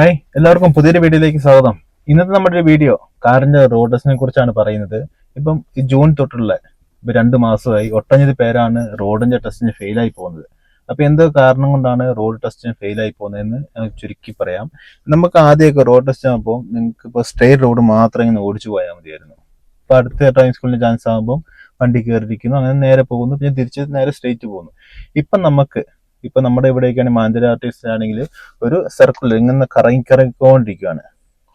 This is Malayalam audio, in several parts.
ഹായ് എല്ലാവർക്കും പുതിയൊരു വീഡിയോയിലേക്ക് സ്വാഗതം. ഇന്നത്തെ നമ്മുടെ ഒരു വീഡിയോ കാറിന്റെ റോഡ് ടെസ്റ്റിനെ കുറിച്ചാണ് പറയുന്നത്. ഇപ്പം ഈ ജൂൺ തൊട്ടുള്ള ഇപ്പൊ രണ്ട് മാസമായി ഒട്ടനവധി പേരാണ് റോഡിന്റെ ടെസ്റ്റിന് ഫെയിലായി പോകുന്നത്. അപ്പൊ എന്തോ കാരണം കൊണ്ടാണ് റോഡ് ടെസ്റ്റിന് ഫെയിലായി പോകുന്നതെന്ന് ചുരുക്കി പറയാം. നമുക്ക് ആദ്യമൊക്കെ റോഡ് ടെസ്റ്റ് ആകുമ്പോൾ നിങ്ങൾക്ക് ഇപ്പോൾ സ്ട്രെയിറ്റ് റോഡ് മാത്രം ഇങ്ങനെ ഓടിച്ചു പോയാൽ മതിയായിരുന്നു. ഇപ്പൊ അടുത്ത ഡ്രൈവിംഗ് സ്കൂളിന് ചാൻസ് ആകുമ്പോൾ വണ്ടി കയറിയിരിക്കുന്നു അങ്ങനെ നേരെ പോകുന്നു പിന്നെ തിരിച്ച് നേരെ സ്ട്രെയിറ്റ് പോകുന്നു. ഇപ്പം നമുക്ക് ഇപ്പൊ നമ്മുടെ ഇവിടെയൊക്കെയാണ് മാന്തിര ആർട്ടിസ്റ്റ് ആണെങ്കിൽ ഒരു സർക്കിൾ ഇങ്ങനെ കറങ്ങി കറങ്ങിക്കൊണ്ടിരിക്കുകയാണ്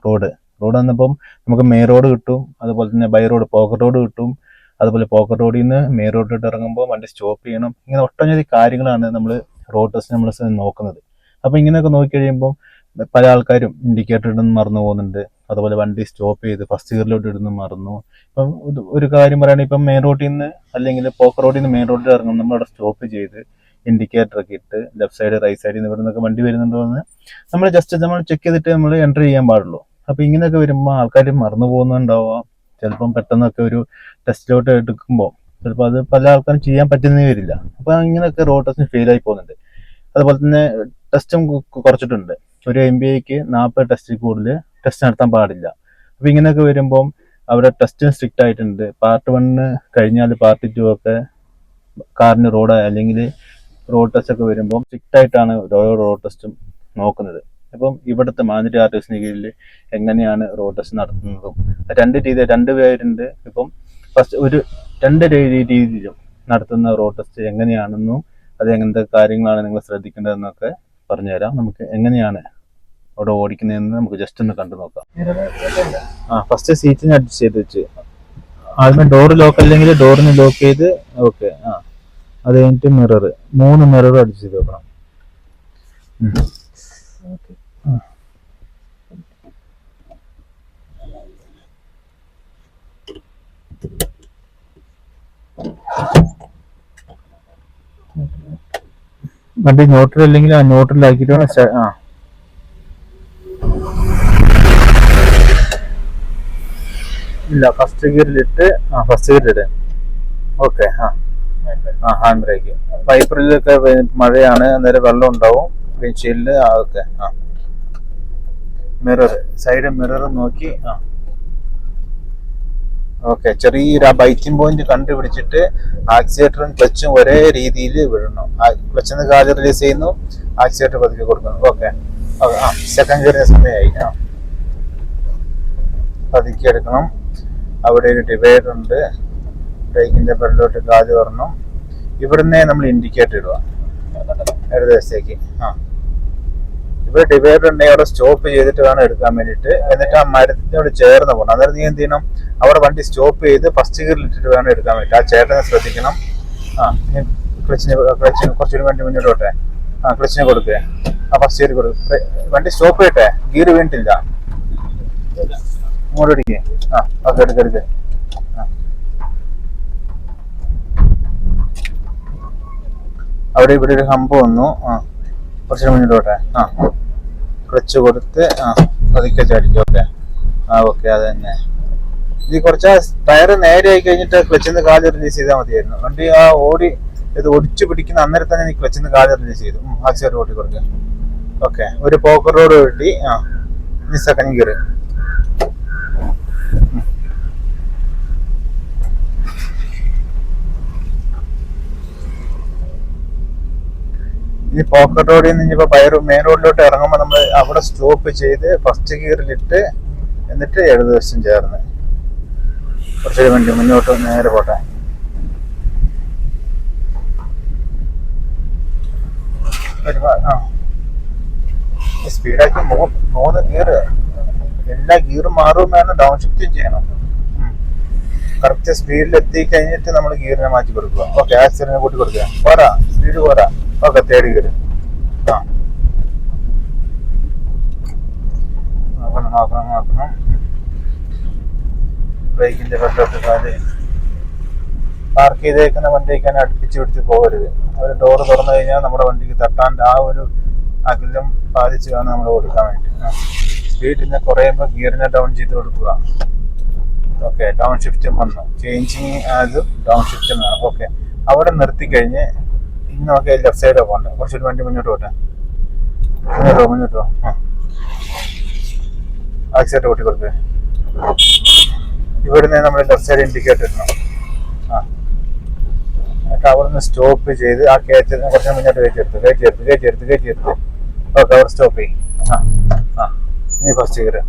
റോഡ് റോഡ് വന്നപ്പം നമുക്ക് മെയിൻ റോഡ് കിട്ടും. അതുപോലെ തന്നെ ബൈ റോഡ് പോക്കറ്റ് റോഡ് കിട്ടും. അതുപോലെ പോക്കറ്റ് റോഡിൽ നിന്ന് മെയിൻ റോഡിലോട്ട് ഇറങ്ങുമ്പോൾ വണ്ടി സ്റ്റോപ്പ് ചെയ്യണം. ഇങ്ങനെ ഒട്ടനവധി കാര്യങ്ങളാണ് നമ്മൾ റോഡ് ടെസ്റ്റ് നമ്മൾ നോക്കുന്നത്. അപ്പൊ ഇങ്ങനെയൊക്കെ നോക്കി കഴിയുമ്പോൾ പല ആൾക്കാരും ഇൻഡിക്കേറ്റർ ഇടുന്ന മറന്നു പോകുന്നുണ്ട്. അതുപോലെ വണ്ടി സ്റ്റോപ്പ് ചെയ്ത് ഫസ്റ്റ് ഗിയറിലോട്ട് ഇടുന്ന മറന്നു. ഇപ്പം ഒരു കാര്യം പറയുകയാണെങ്കിൽ ഇപ്പം മെയിൻ റോഡിൽ നിന്ന് അല്ലെങ്കിൽ പോക്കർ റോഡിൽ നിന്ന് മെയിൻ റോഡിൽ ഇറങ്ങും നമ്മൾ അവിടെ സ്റ്റോപ്പ് ചെയ്ത് ഇൻഡിക്കേറ്റർ ഒക്കെ ഇട്ട് ലെഫ്റ്റ് സൈഡ് റൈറ്റ് സൈഡിൽ നിന്ന് ഇവിടെ നിന്നൊക്കെ വണ്ടി വരുന്നുണ്ടോ എന്ന് നമ്മൾ ജസ്റ്റ് നമ്മൾ ചെക്ക് ചെയ്തിട്ട് നമ്മൾ എന്റർ ചെയ്യാൻ പാടുള്ളൂ. അപ്പൊ ഇങ്ങനെയൊക്കെ വരുമ്പോൾ ആൾക്കാർ മറന്നു പോകുന്നുണ്ടാവാം. ചിലപ്പം പെട്ടെന്നൊക്കെ ഒരു ടെസ്റ്റിലോട്ട് എടുക്കുമ്പോൾ ചിലപ്പോൾ അത് പല ആൾക്കാരും ചെയ്യാൻ പറ്റുന്നേ വരില്ല. അപ്പൊ ഇങ്ങനെയൊക്കെ റോഡ് ടെസ്റ്റിന് ഫെയിൽ ആയി പോകുന്നുണ്ട്. അതുപോലെ തന്നെ ടെസ്റ്റും കുറച്ചിട്ടുണ്ട്. ഒരു എം ബി ഐക്ക് നാൽപ്പത് ടെസ്റ്റിൽ കൂടുതൽ ടെസ്റ്റ് നടത്താൻ പാടില്ല. അപ്പൊ ഇങ്ങനെയൊക്കെ വരുമ്പോൾ അവിടെ ടെസ്റ്റും സ്ട്രിക്റ്റ് ആയിട്ടുണ്ട്. പാർട്ട് വണ്ണിന് കഴിഞ്ഞാൽ പാർട്ട് ടു ഒക്കെ കാറിന് റോഡ് അല്ലെങ്കിൽ റോഡ് ടെസ്റ്റ് ഒക്കെ വരുമ്പോൾ സ്ട്രിക്റ്റ് ആയിട്ടാണ് ഓരോ റോഡ് ടെസ്റ്റും നോക്കുന്നത്. അപ്പം ഇവിടുത്തെ മാനേജ് ആർട്ടിസ്റ്റിന് കീഴിൽ എങ്ങനെയാണ് റോഡ് ടെസ്റ്റ് നടത്തുന്നതും. രണ്ട് രീതി രണ്ട് പേരുണ്ട്. ഇപ്പം ഫസ്റ്റ് ഒരു രണ്ട് രീതി രീതിയിലും നടത്തുന്ന റോഡ് ടെസ്റ്റ് എങ്ങനെയാണെന്നും അത് എങ്ങനത്തെ കാര്യങ്ങളാണ് നിങ്ങൾ ശ്രദ്ധിക്കേണ്ടതെന്നൊക്കെ പറഞ്ഞുതരാം. നമുക്ക് എങ്ങനെയാണ് അവിടെ ഓടിക്കുന്നതെന്ന് നമുക്ക് ജസ്റ്റ് ഒന്ന് കണ്ടു നോക്കാം. ആ ഫസ്റ്റ് സീറ്റിന് അഡ്ജസ്റ്റ് ചെയ്ത് വെച്ച്. ആദ്യമേ ഡോർ ലോക്ക് അല്ലെങ്കിൽ ഡോറിന് ലോക്ക് ചെയ്ത് ഓക്കെ ആ. അത് കഴിഞ്ഞിട്ട് മിറർ മൂന്ന് മിറർ അടിച്ച് വെക്കണം. വണ്ടി ന്യൂട്രൽ അല്ലെങ്കിൽ ആ ന്യൂട്രലാക്കിയിട്ട് ആ. ഇല്ല ഫസ്റ്റ് ഗിയറിലിട്ട് ആ ഫസ്റ്റ് ഗിയറിലിട്ട് ഓക്കെ ആ. ആ ഹാൻഡ് ബ്രേക്ക് മഴയാണ് അന്നേരം വെള്ളം ഉണ്ടാവും. വിൻഷീൽഡ് അതൊക്കെ ആ മിറർ സൈഡ് മിറർ നോക്കി ആ. ഓക്കെ. ചെറിയൊരു ആ ബൈറ്റിംഗ് പോയിന്റ് കണ്ടുപിടിച്ചിട്ട് ആക്സിലേറ്ററും ക്ലച്ചും ഒരേ രീതിയിൽ വിടണം. ക്ലച്ചിൽ നിന്ന് കാൽ റിലീസ് ചെയ്യുന്നു ആക്സിലേറ്റർ പതുക്കെ കൊടുക്കണം ഓക്കെ. ആ സെക്കൻഡ് ചെറിയ സമയമായി ആ. പതുക്കി എടുക്കണം അവിടെ ഒരു ഡിവൈഡർ ഉണ്ട്. ബ്രേക്കിന്റെ പെടലോട്ട് കാൽ വരണം. ഇവിടുന്ന് നമ്മൾ ഇൻഡിക്കേറ്റർ ഇടുക. ഇടതുവശത്തേക്ക് ആ. ഇവിടെ ഡിവൈഡർ ഉണ്ടെങ്കിൽ അവിടെ സ്റ്റോപ്പ് ചെയ്തിട്ട് വേണം എടുക്കാൻ വേണ്ടിയിട്ട്. എന്നിട്ട് ആ മരത്തിനോട് ചേർന്ന് പോകണം. അന്നേരം നീ എന്ത് ചെയ്യണം? അവിടെ വണ്ടി സ്റ്റോപ്പ് ചെയ്ത് ഫസ്റ്റ് ഗിയറിൽ ഇട്ടിട്ട് വേണം എടുക്കാൻ വേണ്ടി ആ ചേട്ടനെ ശ്രദ്ധിക്കണം. ആ ക്ലച്ചിന് ക്ലച്ചിന് കുറച്ചൊരു വണ്ടി മുന്നോട്ട് പോട്ടെ. ആ ക്ലച്ചിന് കൊടുക്കുക ആ ഫസ്റ്റ് ഗിയർ കൊടുക്കുക വണ്ടി സ്റ്റോപ്പ് ചെയ്യട്ടെ. ഗിയർ വീണിട്ടില്ല. ഇങ്ങോട്ട് ഇടിക്കേ. ആ ഓക്കെ എടുക്ക എടുക്ക ആ. അവിടെ ഇവിടെ ഒരു ഹമ്പ് വന്നു. ആ കുറച്ച് മുന്നോട്ട് ആ ക്ലച്ച് കൊടുത്ത് ആ പതുക്കെ ചാടിക്കും ഓക്കെ. ആ ഓക്കെ അത് തന്നെ. ഇത് കുറച്ച് ടയർ നേരെ ആയി കഴിഞ്ഞിട്ട് ക്ലച്ചിൽ നിന്ന് കാൽ റിലീസ് ചെയ്താൽ മതിയായിരുന്നു. വണ്ടി ആ ഓടി ഇത് ഒടിച്ചു പിടിക്കുന്ന അന്നേരം തന്നെ നീ ക്ലച്ചിൽ നിന്ന് കാൽ റിലീസ് ചെയ്തു. ചെറിയ ഓട്ടി കൊടുക്കുക ഓക്കെ. ഒരു പോക്കർ റോഡ് ആ ഇനി സെക്കൻഡ് ഗിയർ ഈ പോക്കറ്റ് റോഡിൽ നിന്ന് ഇനിയിപ്പോ ബൈ മെയിൻ റോഡിലോട്ട് ഇറങ്ങുമ്പോൾ നമ്മൾ അവിടെ സ്റ്റോപ്പ് ചെയ്ത് ഫസ്റ്റ് ഗിയറിലിട്ട് എന്നിട്ട് ഇടതുവശം ചേർന്ന്. കുറച്ചൊരു മിനിറ്റ് മുന്നോട്ട് നേരെ പോട്ടെ. ആ. സ്പീഡാക്കി മൂന്ന് ഗിയർ എല്ലാ ഗിയറും മാറും വേണം ഡൗൺ ഷിഫ്റ്റും ചെയ്യണം. കറക്റ്റ് സ്പീഡിൽ എത്തി കഴിഞ്ഞിട്ട് നമ്മൾ ഗിയറിനെ മാറ്റി കൊടുക്കുക. ഓക്കെ ആക്സിഡന്റിനെ കൂട്ടി കൊടുക്കുക. പോരാ സ്പീഡ് പോരാ. ഓക്കെ തേടി വരും. ബ്രേക്കിന്റെ കാൽ പാർക്ക് ചെയ്തേക്കുന്ന വണ്ടിയൊക്കെ അടുപ്പിച്ച് പിടിച്ച് പോകരുത്. അവർ ഡോറ് തുറന്നു കഴിഞ്ഞാൽ നമ്മുടെ വണ്ടിക്ക് തട്ടാൻ ആ ഒരു അകലം പാലിച്ച് വേണം നമ്മൾ കൊടുക്കാൻ വേണ്ടി. സ്പീഡിനെ കുറയുമ്പോൾ ഗിയറിനെ ഡൗൺ ചെയ്ത് കൊടുക്കുക. ഓക്കെ ഡൗൺ ഷിഫ്റ്റും വന്നു. ചേഞ്ചിങ് അത് ഡൗൺ ഷിഫ്റ്റും വേണം ഓക്കെ അവിടെ നിർത്തി ഇനി ലെഫ്റ്റ് സൈഡ് പോകണ്ട. കുറച്ചൊരു വണ്ടി മുന്നോട്ട് പോട്ടെ. മുന്നോട്ട് പോ, മുന്നോട്ട് പോ. കൂട്ടി കൊടുത്തേ ഇവിടുന്ന് നമ്മൾ ലെഫ്റ്റ് സൈഡ് ഇൻഡിക്കേറ്റർ ഇടണം. ആ. എന്നിട്ട് അവിടെ സ്റ്റോപ്പ് ചെയ്ത് ആ കയറ്റി കുറച്ച് മുന്നോട്ട് കയറ്റിയെടുത്ത് കയറ്റിയെടുത്ത് കയറ്റിയെടുത്ത് കയറ്റിയെടുത്ത് ഓക്കെ അവിടെ സ്റ്റോപ്പ് ചെയ്യും. ആ. ആ. ഇനി ഫസ്റ്റ് കയറുക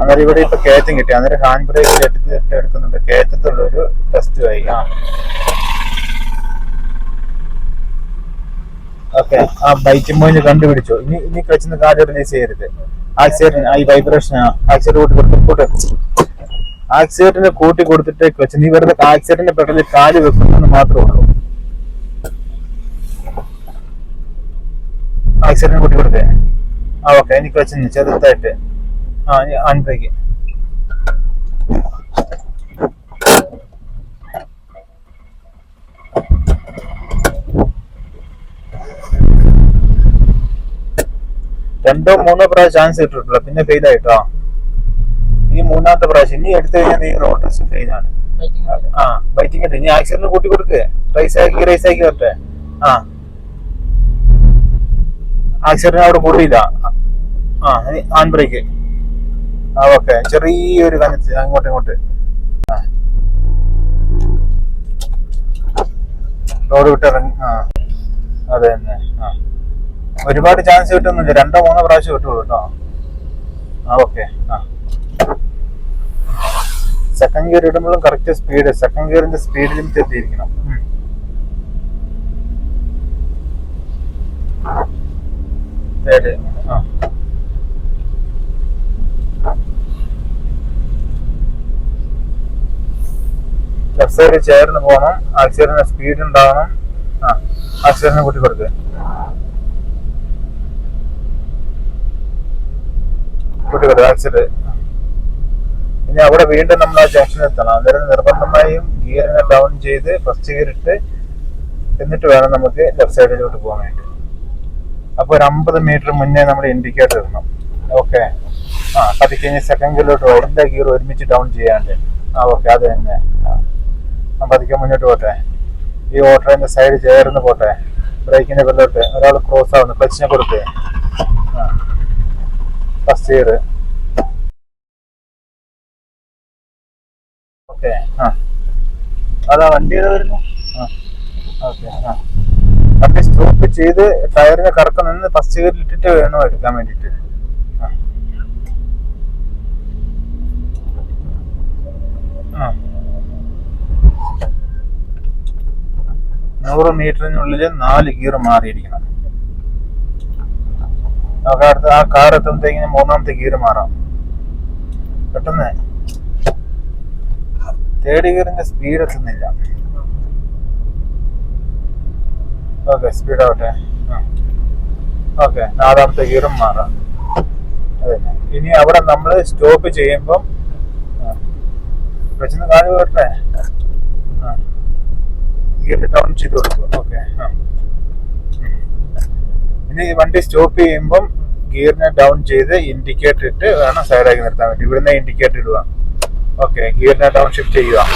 അന്നേരം ഇവിടെ ഇപ്പൊ കയറ്റം കിട്ടി. അന്നേരം ഹാൻഡ് ബ്രേക്ക് എടുത്ത് എടുക്കുന്നുണ്ട്. കയറ്റത്തുള്ള ഒരു ടെസ്റ്റ് ആയി. ആ. ഓക്കെ. ആ ബൈക്കിംഗ് പോയിന്റ് കണ്ടുപിടിച്ചു. ഇനി ഇനി ക്ലച്ചിന്ന് കാൽ റിലീസ് ചെയ്യരുത്. ആക്സിഡന്റ് ഈ വൈബ്രേഷൻ ആക്സിഡന്റ് കൂട്ടി കൊടുത്ത് കൂട്ട് കൂട്ടി കൊടുത്തിട്ട് ക്ലച്ച് നീ വെറുതെ ആക്സിഡന്റിന്റെ പെട്ടെന്ന് കാൽ വെക്കുന്നത് മാത്രമേ ഉള്ളൂ. ആക്സിഡന്റ് കൂട്ടി കൊടുത്തേ ആ ഓക്കെ. ഇനി ക്ലച്ചിന് ചെറുതായിട്ട്. ആ ഹാൻഡ് ബ്രേക്ക് രണ്ടോ മൂന്നോ പ്രാവശ്യം ചാൻസ് കിട്ടിട്ടുള്ളൂ പിന്നെ ഫെയിൽ ആയിട്ടോ? ഇനി മൂന്നാമത്തെ പ്രാവശ്യം. ഇനി എടുത്തു കഴിഞ്ഞാൽ നീ റോഡ് ടെസ്റ്റ് ഫെയിൽ ആണ്. ആ ബൈറ്റിംഗ് ഉണ്ട്. ഇനി ആക്സിഡന്റ് കൂട്ടി കൊടുക്ക്. റൈസ് ആക്കി റൈസ് ആക്കി വരട്ടെ. ആ. ആക്സിഡന്റ് അവിടെ കൂടിയില്ല. ആ ആൺ ബ്രേക്ക് ആ ഓക്കെ ചെറിയൊരു കനത്ത്. അങ്ങോട്ട് ഇങ്ങോട്ട്. റോഡ് വിട്ടിറങ്ങി ആ. അതെ തന്നെ ആ. ഒരുപാട് ചാൻസ് കിട്ടുന്നില്ല രണ്ടോ മൂന്നോ പ്രാവശ്യം കിട്ടുള്ളൂ കേട്ടോ. ആ ഓക്കെ ആ. സെക്കൻഡ് ഗിയർ ഇടുമ്പോഴും കറക്റ്റ് സ്പീഡ് സെക്കൻഡ് ഗിയറിന്റെ സ്പീഡ് ലിമിറ്റ് എത്തിയിരിക്കണം. ആ. ചേർന്ന് പോകണം. ആക്സിഡന്റ് സ്പീഡ് ഉണ്ടാവണം. ആ ആക്സിഡന്റ് കൂട്ടി കൊടുക്കുക കൂട്ടി കൊടുക്കുക ഇനി അവിടെ വീണ്ടും നമ്മൾ ആ ജംഗ്ഷനിൽ എത്തണം. അന്നേരം നിർബന്ധമായും ഗിയറിനെ ഡൗൺ ചെയ്ത് ഫസ്റ്റ് ഗിയർ ഇട്ട് എന്നിട്ട് വേണം നമുക്ക് ലെഫ്റ്റ് സൈഡിലോട്ട് പോകാൻ വേണ്ടി അപ്പൊ ഒരു അമ്പത് മീറ്റർ മുന്നേ നമ്മൾ ഇൻഡിക്കേറ്റർ ഇടണം. ഓക്കെ ആ പതുക്കെ കഴിഞ്ഞ് സെക്കൻഡ് ഗിയറിലോട്ട് പോകും ഗിയർ ഒരുമിച്ച് ഡൗൺ ചെയ്യാണ്ട്. ആ ഓക്കെ അത് തന്നെ. ആ പതുക്കെ മുന്നോട്ട് പോട്ടെ. ഈ ഓട്ടറിന്റെ സൈഡ് ചേർന്ന് പോട്ടെ. ബ്രേക്കിന്റെ വെള്ളോട്ട് ഒരാൾ ക്രോസ് ആവുന്നു. ക്ലച്ചിനെ കൊടുത്ത്. ഗിയർ ഓക്കെ ആ. അതാ വണ്ടി ഏതാ വരുന്നു? ആ. ഓക്കെ ആ. വണ്ടി സ്റ്റോപ്പ് ചെയ്ത് ടയറിന് കറക്കം നിന്ന് ഇട്ടിട്ട് വേണം എടുക്കാൻ ആ. നൂറ് മീറ്ററിനുള്ളിൽ നാല് ഗിയർ മാറിയിരിക്കണം. അടുത്ത ആ കാർ എത്തുമ്പോഴത്തേക്കിന് മൂന്നാമത്തെ ഗിയർ മാറാം. പെട്ടെന്ന്. തേർഡ് ഗിയറിന്റെ സ്പീഡ് എത്തുന്നില്ല. ഓക്കെ സ്പീഡ് ആവട്ടെ. ഓക്കെ നാലാമത്തെ ഗിയറും മാറാം. അതന്നെ ഇനി അവിടെ നമ്മൾ സ്റ്റോപ്പ് ചെയ്യുമ്പം വെച്ചിന്ന് കാൽ വരട്ടെ ഗിയർ ഡൗൺ ചെയ്ത് കൊടുക്കും ഓക്കെ ഇനി വണ്ടി സ്റ്റോപ്പ് ചെയ്യുമ്പം ഗിയറിനെ ഡൗൺ ചെയ്ത് ഇൻഡിക്കേറ്റർ ഇട്ട് വേണം സൈഡാക്കി നിർത്താൻ വേണ്ടി. ഇവിടുന്ന് ഇൻഡിക്കേറ്റർ ഇടുക. ഓക്കെ ഗിയറിനെ ഡൗൺ ഷിഫ്റ്റ് ചെയ്യുക.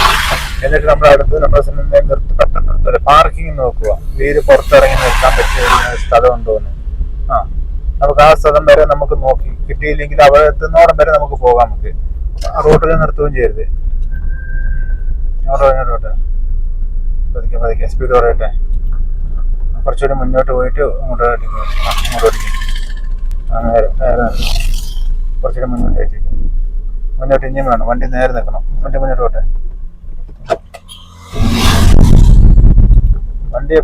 എന്നിട്ട് നമ്മൾ അടുത്ത് നമ്മുടെ നിർത്തി പെട്ടെന്ന് നിർത്തുക പാർക്കിംഗ് നോക്കുക. വീര് പുറത്തിറങ്ങി നിർത്താൻ പറ്റിയ സ്ഥലം ഉണ്ടോ എന്ന്. ആ. നമുക്ക് ആ സ്ഥലം വരെ നമുക്ക് നോക്കി. കിട്ടിയില്ലെങ്കിൽ അവിടെ എത്തുന്നോടം വരെ നമുക്ക് പോകാം നമുക്ക്. റോഡിൽ നിർത്തുകയും ചെയ്യരുത്. ഇങ്ങോട്ട് പോട്ടെ പതുക്കെ പതുക്കെ. സ്പീഡ് കുറയട്ടെ. കുറച്ചുകൂടി മുന്നോട്ട് പോയിട്ട് അങ്ങോട്ട് അടിക്കും അങ്ങോട്ട് അടിക്കും കുറച്ചുകൂടി മുന്നോട്ട് ആയിട്ട് മുന്നോട്ട് ഇനിയും വേണം. വണ്ടി നേരെ നിൽക്കണം. വണ്ടി മുന്നോട്ട് പോട്ടെ. വണ്ടി